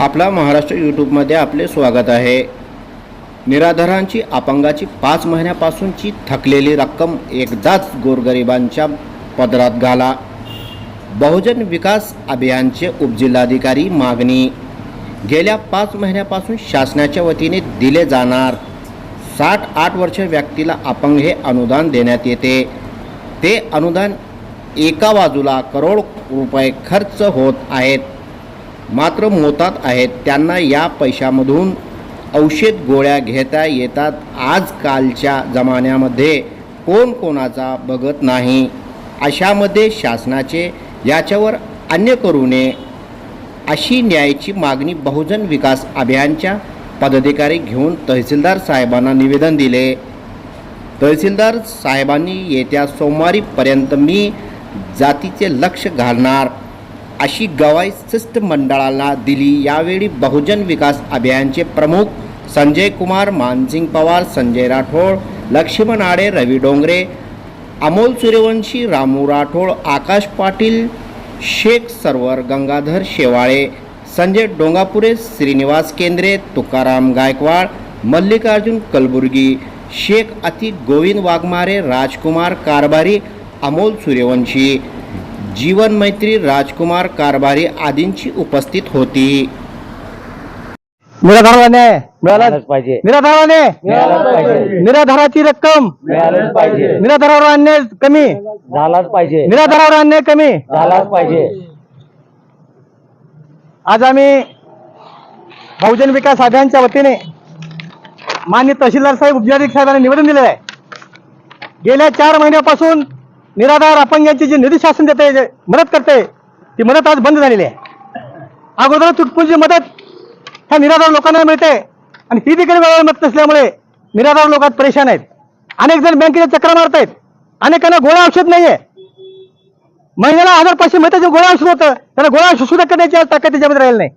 आपला महाराष्ट्र यूट्यूबमध्ये आपले स्वागत आहे. निराधारांची अपंगाची पाच महिन्यापासूनची थकलेली रक्कम एकदाच गोरगरिबांच्या पदरात घाला. बहुजन विकास अभियानचे उपजिल्हाधिकारी मागणी. गेल्या पाच महिन्यापासून शासनाच्या वतीने दिले जाणार साठ आठ वर्ष व्यक्तीला अपंग हे अनुदान देण्यात येते. ते अनुदान एका बाजूला करोड रुपये खर्च होत आहेत. मात्र मोतात आहेत. त्यांना या पैशामधून औषध गोळ्या घेता येतात. आजकालच्या जमान्यामध्ये कोण कोणाचा बघत नाही. अशामध्ये शासनाचे याच्यावर अन्य करू नये. अशी न्यायाची मागणी बहुजन विकास अभियानच्या पदाधिकारी घेऊन तहसीलदार साहेबांना निवेदन दिले. तहसीलदार साहेबांनी येत्या सोमवारीपर्यंत मी जातीचे लक्ष घालणार. अशी गवाही शिष्टमंडळाला दिली. यावेळी बहुजन विकास अभियानचे प्रमुख संजय कुमार मानसिंग पवार संजय राठोड लक्ष्मण आडे रवी डोंगरे अमोल सूर्यवंशी रामू राठोड आकाश पाटील शेख सरवर गंगाधर शेवाळे संजय डोंगापुरे श्रीनिवास केंद्रे तुकाराम गायकवाड मल्लिकार्जुन कलबुर्गी शेख अति गोविंद वाघमारे राजकुमार कारभारी अमोल सूर्यवंशी जीवन मैत्री राजकुमार कारभारी आदींची उपस्थित होती. निराधाराला न्याय मिळाला मिळालंच पाहिजे. निराधाराला न्याय मिळालंच पाहिजे. निराधाराची रक्कम. मिळालंच पाहिजे. निराधारावर अन्याय कमी. झालाच पाहिजे. निराधारावर अन्याय कमी. झालाच पाहिजे. आज आम्ही बहुजन विकास अभियानच्या वतीने मान्य तहसीलदार साहेब उपजिल्हाधिकारी साहेबांनी निवेदन दिलेलं आहे. गेल्या चार महिन्यापासून निराधार अपंगांची जी निधी शासन देते जे मदत करते ती मदत आज बंद झालेली आहे. अगोदर तुटपुंजी मदत ह्या निराधार लोकांना मिळते आणि ही देखील वेळेवर मदत नसल्यामुळे निराधार लोक आज परेशान आहेत. अनेक जण बँकेच्या चक्रा मारत आहेत अनेकांना गोळ्या औषध नाहीये. महिन्याला हजार पाचशे मिळतं जे गोळ्या औषध होतं त्याला गोळ्या औषध सुद्धा करण्याची आज ताकद त्याच्यामध्ये राहिली नाही.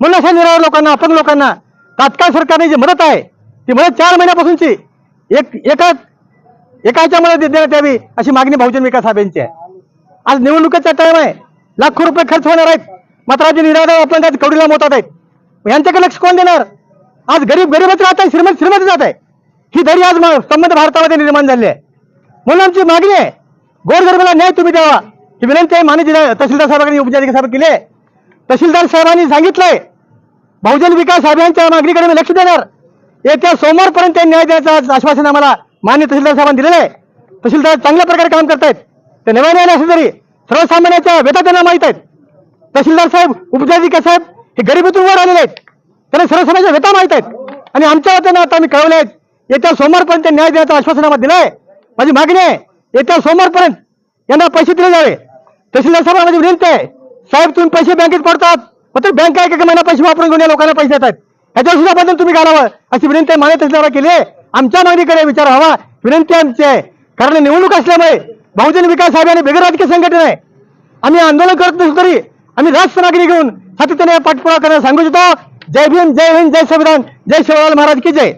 म्हणून अशा निराधार लोकांना अपंग लोकांना तात्काळ सरकारने जी मदत आहे ती मदत चार महिन्यापासूनची. एक एका एका ह्याच्यामध्ये देण्यात यावी अशी मागणी बहुजन विकास अभियानची आहे. आज निवडणुकीचा टाइम आहे लाखो रुपये खर्च होणार आहेत. मात्र आज निराधार अपंगात कवडीला मोतात आहेत. यांच्याकडे लक्ष कोण देणार? आज गरीब गरीबच राहत आहे श्रीमंत श्रीमंत जात आहे. ही दरी आज संबंध भारतामध्ये निर्माण झाली आहे. म्हणून आमची मागणी आहे गोरगरिबाला न्याय तुम्ही द्यावा. ही विनंती आहे मान्य तहसीलदार साहेबांनी उपजिल्हाधिकारी साहेब केले तहसीलदार साहेबांनी सांगितलंय बहुजन विकास अभियानच्या मागणीकडे मी लक्ष देणार. येत्या सोमवारपर्यंत न्याय द्यायचं आश्वासन आम्हाला मान्य तहसीलदार साहेबांनी दिलेलं आहे. तहसीलदार चांगल्या प्रकारे काम करतायत. ते नव्याने आले असले तरी सर्वसामान्याच्या वेता त्यांना माहीत आहेत. तहसीलदार साहेब उपजिल्हाधिकारी साहेब हे गरिबीतून वर आलेले आहेत. त्यांना सर्वसामान्याच्या वेता माहीत आहेत. आणि आमच्या वतीनं आता आम्ही कळवले आहेत येत्या सोमवारपर्यंत न्याय देण्याचं आश्वासनामा दिलं आहे माझी मागणी आहे येत्या सोमवारपर्यंत यांना पैसे दिले जावे. तहसीलदार साहेब माझी विनंती आहे साहेब तुम्ही पैसे बँकेत पडतात. मात्र बँक एक एक महिना पैसे वापरून घेऊन या लोकांना पैसे देतात ह्याच्यावर सुद्धा बदल तुम्ही घालावं अशी विनंती मान्य तहसीलदार केली आहे. आमच्या मागणीकडे विचार हवा. विनंती आमची आहे. कारण निवडणूक असल्यामुळे बहुजन विकास आघाडी बिगर राजकीय संघटना आहे. आम्ही आंदोलन करत नसलो तरी आम्ही राष्ट्र मागणी घेऊन सातत्याने पाठपुरावा करायला सांगू इच्छितो. जय भीम जय हिंद जय संविधान. जय शिवलाल महाराज की जय.